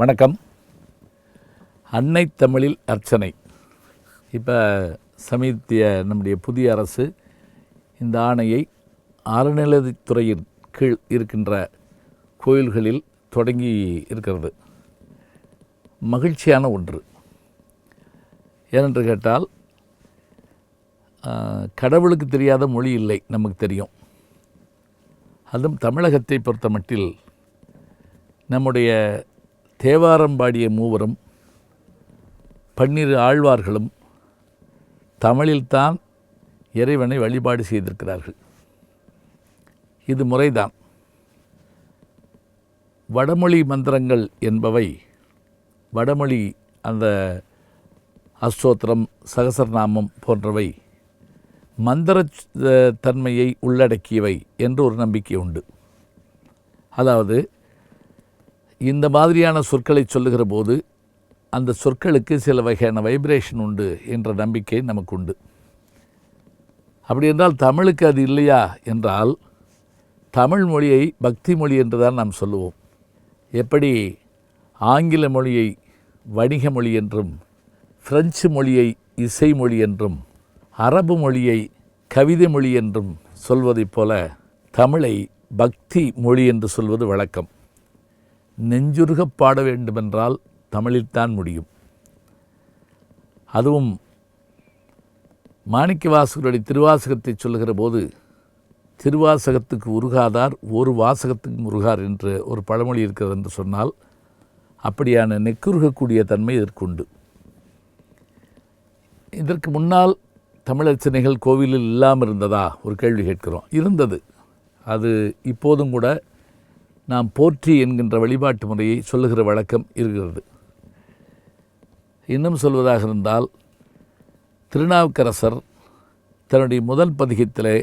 வணக்கம். அன்னை தமிழில் அர்ச்சனை. இப்போ சமீபத்திய நம்முடைய புதிய அரசு இந்த ஆணையை அறநிலையத்துறையின் கீழ் இருக்கின்ற கோயில்களில் தொடங்கி இருக்கிறது. மகிழ்ச்சியான ஒன்று. ஏனென்று கேட்டால் கடவுளுக்கு தெரியாத மொழி இல்லை நமக்கு தெரியும். அதுவும் தமிழகத்தை பொறுத்த மட்டில் நம்முடைய தேவாரம் பாடிய மூவரும் பன்னிரு ஆழ்வார்களும் தமிழில்தான் இறைவனை வழிபாடு செய்திருக்கிறார்கள். இது முறைதான். வடமொழி மந்திரங்கள் என்பவை வடமொழி அந்த அஸ்தோத்திரம் சகசரநாமம் போன்றவை மந்திர தன்மையை உள்ளடக்கியவை என்று ஒரு நம்பிக்கை உண்டு. அதாவது இந்த மாதிரியான சொற்களை சொல்லுகிற போது அந்த சொற்களுக்கு சில வகையான வைப்ரேஷன் உண்டு என்ற நம்பிக்கை நமக்கு உண்டு அப்படி என்றால் தமிழுக்கு அது இல்லையா என்றால் தமிழ் மொழியை பக்தி மொழி என்று தான் நாம் சொல்லுவோம். எப்படி ஆங்கில மொழியை வணிக மொழி என்றும் பிரெஞ்சு மொழியை இசை மொழி என்றும் அரபு மொழியை கவிதை மொழி என்றும் சொல்வதைப் போல தமிழை பக்தி மொழி என்று சொல்வது வழக்கம். நெஞ்சுருகப் பாட வேண்டுமென்றால் தமிழில்தான் முடியும். அதுவும் மாணிக்கவாசகருடைய திருவாசகத்தை சொல்லுகிற போது திருவாசகத்துக்கு உருகாதார் ஒரு வாசகத்துக்கு உருகார் என்று ஒரு பழமொழி இருக்கிறது என்று சொன்னால் அப்படியான நெக்குருகக்கூடிய தன்மை இதற்குண்டு இதற்கு முன்னால் தமிழர்ச்சனைகள் கோவிலில் இல்லாமல் இருந்ததா? ஒரு கேள்வி கேட்கிறோம். இருந்தது. அது இப்போதும் கூட நாம் போற்றி என்கின்ற வழிபாட்டு முறையை சொல்லுகிற வழக்கம் இருக்கிறது. இன்னும் சொல்வதாக இருந்தால் திருநாவுக்கரசர் தன்னுடைய முதல் பதிகத்திலே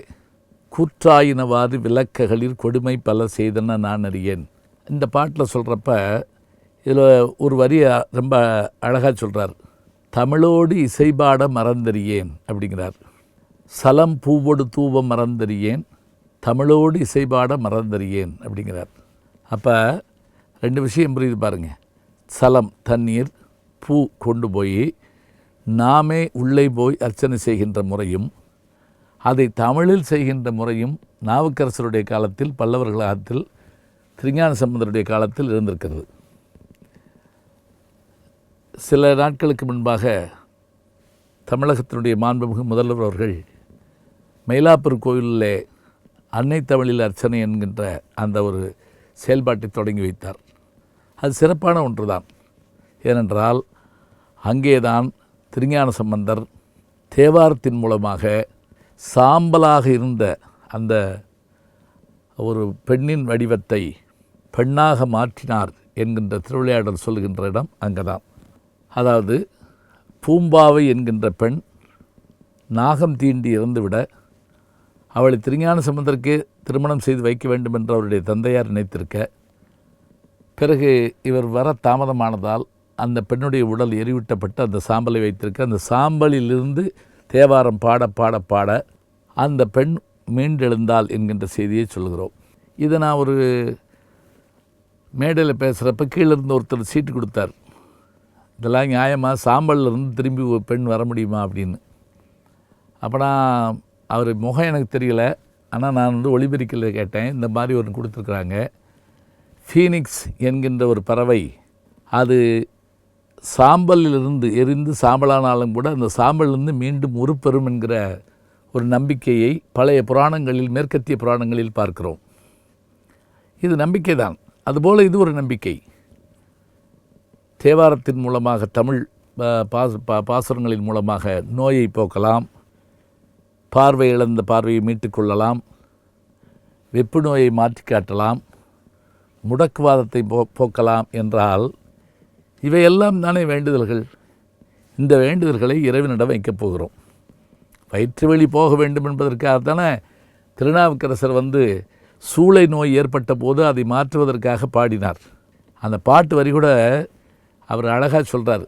கூற்றாயினவாறு விளக்ககளில் கொடுமை பல செய்தன நான் அறியேன். இந்த பாட்டில் சொல்கிறப்ப இதில் ஒரு வரியை ரொம்ப அழகாக சொல்கிறார் தமிழோடு இசைபாட மறந்தறியேன் அப்படிங்கிறார். சலம் பூவோடு தூவ மறந்தறியேன் தமிழோடு இசைபாட மறந்தறியேன் அப்படிங்கிறார். அப்போ ரெண்டு விஷயம் புரியுது பாருங்கள் சலம் தண்ணீர் பூ கொண்டு போய் நாமே உள்ளே போய் அர்ச்சனை செய்கின்ற முறையும் அதை தமிழில் செய்கின்ற முறையும் நாவுக்கரசருடைய காலத்தில் பல்லவர்கள் காலத்தில் திருஞான சம்பந்தருடைய காலத்தில் இருந்திருக்கிறது. சில நாட்களுக்கு முன்பாக தமிழகத்தினுடைய மாண்புமிகு முதல்வர் அவர்கள் மயிலாப்பூர் கோயிலில் அன்னை தமிழில் அர்ச்சனை என்கின்ற அந்த ஒரு செயல்பாட்டை தொடங்கி வைத்தார். அது சிறப்பான ஒன்றுதான். ஏனென்றால் அங்கேதான் திருஞான சம்பந்தர் தேவாரத்தின் மூலமாக சாம்பலாக இருந்த அந்த ஒரு பெண்ணின் வடிவத்தை பெண்ணாக மாற்றினார் என்கின்ற திருவிளையாடல் சொல்கின்ற இடம் அங்கதான். அதாவது பூம்பாவை என்கின்ற பெண் நாகம் தீண்டி இறந்துவிட அவளை திருஞான சம்பந்தருக்கு திருமணம் செய்து வைக்க வேண்டும் என்று அவருடைய தந்தையார் நினைத்திருக்க பிறகு இவர் வர தாமதமானதால் அந்த பெண்ணுடைய உடல் எரிவிட்டப்பட்டு அந்த சாம்பலை வைத்திருக்க அந்த சாம்பலிலிருந்து தேவாரம் பாட பாட பாட அந்த பெண் மீண்டெழுந்தாள் என்கின்ற செய்தியை சொல்கிறோம் இதை நான் ஒரு மேடையில் பேசுகிறப்ப கீழேருந்து ஒருத்தர் சீட்டு கொடுத்தார். இதெல்லாம் நியாயமாக சாம்பல்ல இருந்து திரும்பி ஒரு பெண் வர முடியுமா அப்படின்னு. அப்போ நான் அவர் முகம் எனக்கு தெரியலை. ஆனால் நான் வந்து ஒளிபெருக்கில் கேட்டேன் இந்த மாதிரி ஒன்று கொடுத்துருக்குறாங்க. ஃபீனிக்ஸ் என்கின்ற ஒரு பறவை அது சாம்பலிலிருந்து எரிந்து சாம்பலானாலும் கூட அந்த சாம்பலிலிருந்து மீண்டும் உருப்பெறும் என்கிற ஒரு நம்பிக்கையை பழைய புராணங்களில் மேற்கத்திய புராணங்களில் பார்க்கிறோம். இது நம்பிக்கை தான் அதுபோல் இது ஒரு நம்பிக்கை. தேவாரத்தின் மூலமாக தமிழ் பாச பா பாசுரங்களின் மூலமாக நோயை போக்கலாம். பார்வை இழந்த பார்வையை மீட்டுக்கொள்ளலாம் வெப்பு நோயை மாற்றி காட்டலாம். முடக்குவாதத்தை போ போக்கலாம் என்றால் இவையெல்லாம் தானே வேண்டுதல்கள். இந்த வேண்டுதல்களை இறைவனிடம் வைக்கப் போகிறோம். வயிற்று வழி போக வேண்டும் என்பதற்காக தானே திருநாவுக்கரசர் வந்து சூளை நோய் ஏற்பட்ட போது அதை மாற்றுவதற்காக பாடினார். அந்த பாட்டு வரி கூட அவர் அழகாக சொல்கிறார்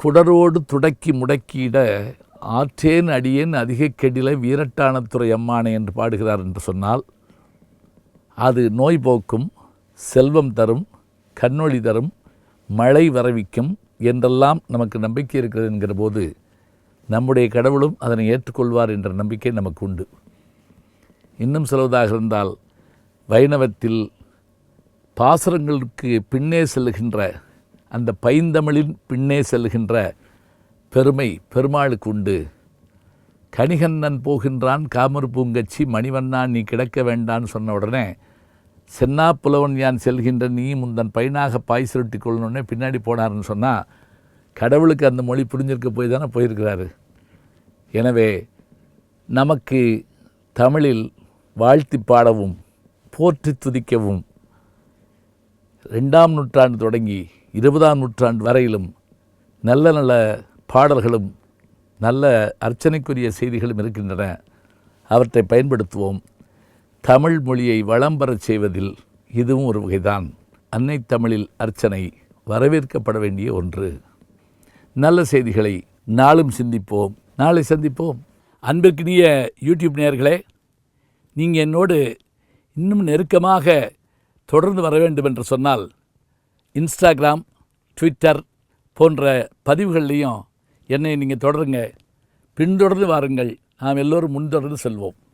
குடரோடு துடக்கி முடக்கிட ஆற்றேன் அடியேன் அதிக கெடில வீரட்டானத்துறை அம்மானே என்று பாடுகிறார் என்று சொன்னால் அது நோய் போக்கும் செல்வம் தரும் கண்ணொளி தரும் மழை வரவிக்கும் என்றெல்லாம் நமக்கு நம்பிக்கை இருக்கிறது என்கிற போது நம்முடைய கடவுளும் அதனை ஏற்றுக்கொள்வார் என்ற நம்பிக்கை நமக்கு உண்டு. இன்னும் சொல்வதாக இருந்தால் வைணவத்தில் பாசுரங்களுக்கு பின்னே செல்லுகின்ற அந்த பைந்தமிழின் பின்னே செல்லுகின்ற பெருமை பெருமாளுக்கு உண்டு. கணிகண்ணன் போகின்றான் காமர் பூங்கச்சி மணிவண்ணான் நீ கிடக்க வேண்டான்னு சொன்ன உடனே சென்னா புலவன் யான் செல்கின்ற நீ முந்தன் பையனாக பாய் சுருட்டி கொள்ளணுன்னே பின்னாடி போனார்னு சொன்னால் கடவுளுக்கு அந்த மொழி புரிஞ்சிருக்க போய் தானே போயிருக்கிறாரு. எனவே நமக்கு தமிழில் வாழ்த்தி பாடவும் போற்றி துதிக்கவும் ரெண்டாம் நூற்றாண்டு தொடங்கி இருபதாம் நூற்றாண்டு வரையிலும் நல்ல நல்ல பாடல்களும் நல்ல அர்ச்சனைக்குரிய செய்திகளும் இருக்கின்றன. அவற்றை பயன்படுத்துவோம். தமிழ் மொழியை வளம் பெறச் செய்வதில் இதுவும் ஒரு வகைதான். அன்னை தமிழில் அர்ச்சனை வரவேற்கப்பட வேண்டிய ஒன்று. நல்ல செய்திகளை நாளும் சிந்திப்போம். நாளை சந்திப்போம். அன்பிற்கினிய யூடியூப் நேயர்களே நீங்கள் என்னோடு இன்னும் நெருக்கமாக தொடர்ந்து வர வேண்டும் என்று சொன்னால் இன்ஸ்டாகிராம் ட்விட்டர் போன்ற பதிவுகள்லையும் என்னை நீங்கள் தொடருங்க. பின்தொடர்ந்து வாருங்கள். நாம் எல்லோரும் முன்தொடர்ந்து செல்வோம்.